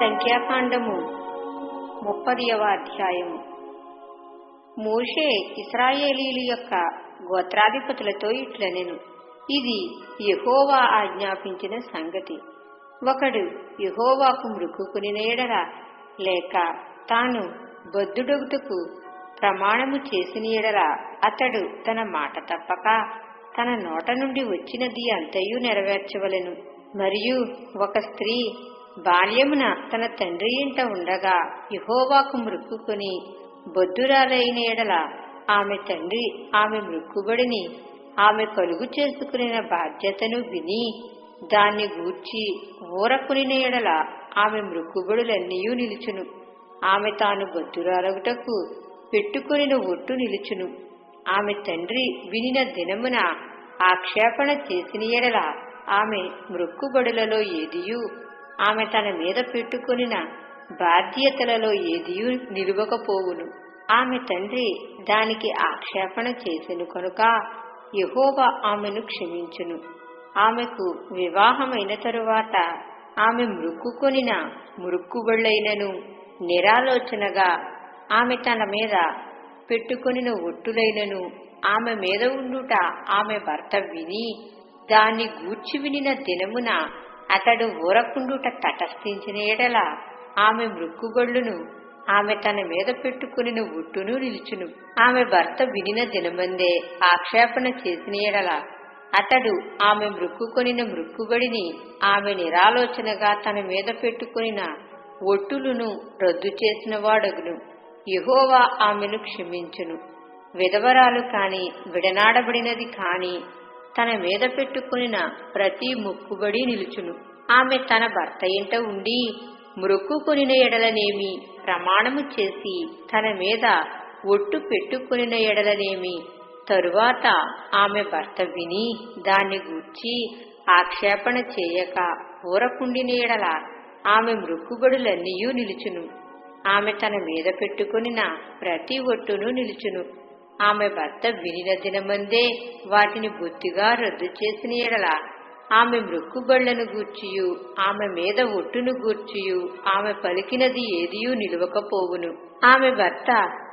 సంఖ్యాకాండము ముప్పదియవ అధ్యాయము. మోషే ఇస్రాయేలీల యొక్క గోత్రాధిపతులతో ఇట్లనెను. ఇది యహోవా ఆజ్ఞాపించిన సంగతి. ఒకడు యహోవాకు మృక్కుకుని ఎడల లేక తాను బొద్దుడొగుటకు ప్రమాణము చేసిన ఎడల అతడు తన మాట తప్పక తన నోట నుండి వచ్చినది అంతయు నెరవేర్చవలెను. మరియు ఒక స్త్రీ బాల్యమున తన తండ్రి ఇంట ఉండగా యహోవాకు మృక్కుకొని బొద్దురాలైన ఎడల ఆమె తండ్రి ఆమె మృక్కుబడిని ఆమె కలుగు చేసుకునే బాధ్యతను విని దాన్ని గూర్చి ఊరకునిన ఎడల ఆమె మృక్కుబడులన్నీయూ నిలుచును. ఆమె తాను బొద్దురాలగుటకు పెట్టుకుని ఒట్టు నిలుచును. ఆమె తండ్రి వినిన దినమున ఆక్షేపణ చేసిన ఎడల ఆమె మృక్కుబడులలో ఏదియూ ఆమె తన మీద పెట్టుకొనిన బాధ్యతలలో ఎదియు నిలువకపోవును. ఆమె తండ్రి దానికి ఆక్షేపణ చేసెను కనుక యహోవా ఆమెను క్షమించును. ఆమెకు వివాహమైన తరువాత ఆమె మృక్కుకొనిన మృక్కుబళ్ళైనను నిరాలోచనగా ఆమె తన మీద పెట్టుకొనిన ఒట్టులైనను ఆమె మీద ఉండుట ఆమె భర్త విని దాన్ని గూర్చి వినిన దినమున అతడు ఊరకుండుట తటస్థించిన ఎడల ఆమె మృక్కుగొళ్ళును ఆమె తన మీద పెట్టుకుని ఉట్టును నిలుచును. ఆమె భర్త వినిన దినమందే ఆక్షేపణ చేసిన ఎడల అతడు ఆమె మృక్కుకొనిన మృక్కుబడిని ఆమె నిరాలోచనగా తన మీద పెట్టుకునిన ఒట్టులను రద్దు చేసిన వాడగును. యహోవా ఆమెను క్షమించును. విధవరాలు కాని విడనాడబడినది కాని తన మీద పెట్టుకునిన ప్రతి ముక్కుబడి నిలుచును. ఆమె తన భర్త ఇంట ఉండి మృక్కుకొనిన ఎడలనేమి ప్రమాణము చేసి తన మీద ఒట్టు పెట్టుకునిన ఎడలనేమి తరువాత ఆమె భర్త విని దాన్ని గూర్చి ఆక్షేపణ చేయక ఊరకుండిన ఎడల ఆమె మృక్కుబడులన్నీయూ నిలుచును. ఆమె తన మీద పెట్టుకునిన ప్రతి ఒట్టును నిలుచును. ఆమె భర్త వినిన దినమందే వాటిని బొత్తిగా రద్దు చేసిన ఎడల ఆమె మృక్కుబళ్ళను గూర్చియు ఆమె మీద ఒట్టును గూర్చియు ఆమె పలికినది ఏదియూ నిలువకపోవును. ఆమె భర్త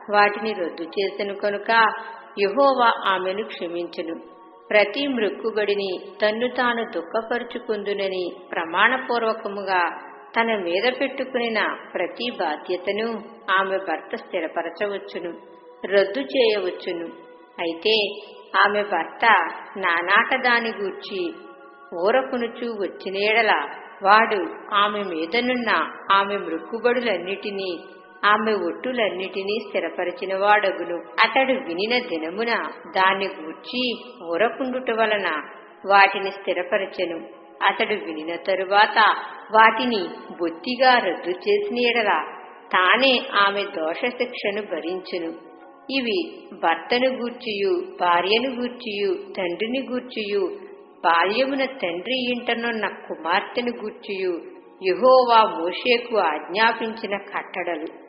వాటిని రద్దు చేసెను కనుక యహోవా ఆమెను క్షమించును. ప్రతి మృక్కుబడిని తన్ను తాను దుఃఖపరుచుకుందునని ప్రమాణపూర్వకముగా తన మీద పెట్టుకునిన ప్రతి బాధ్యతను ఆమె భర్త స్థిరపరచవచ్చును. రద్దు చేయవచ్చును. అయితే ఆమె భర్త నానాటదాని గూర్చి ఊరకునుచూ వచ్చినేడల వాడు ఆమె మీదనున్న ఆమె మృక్కుబడులన్నిటినీ ఆమె ఒట్టులన్నిటినీ స్థిరపరిచినవాడగును. అతడు వినిన దినమున దాన్ని గూర్చి ఊరకుండుట వలన వాటిని స్థిరపరచెను. అతడు వినిన తరువాత వాటిని బొత్తిగా రద్దు చేసిన ఎడల తానే ఆమె దోష శిక్షను భరించును. ఇవి భర్తను గూర్చియు భార్యను గూర్చియు తండ్రిని గూర్చియు బాల్యమున తండ్రి ఇంటనున్న కుమార్తెను గూర్చియు యహోవా మోషేకు ఆజ్ఞాపించిన కట్టడలు.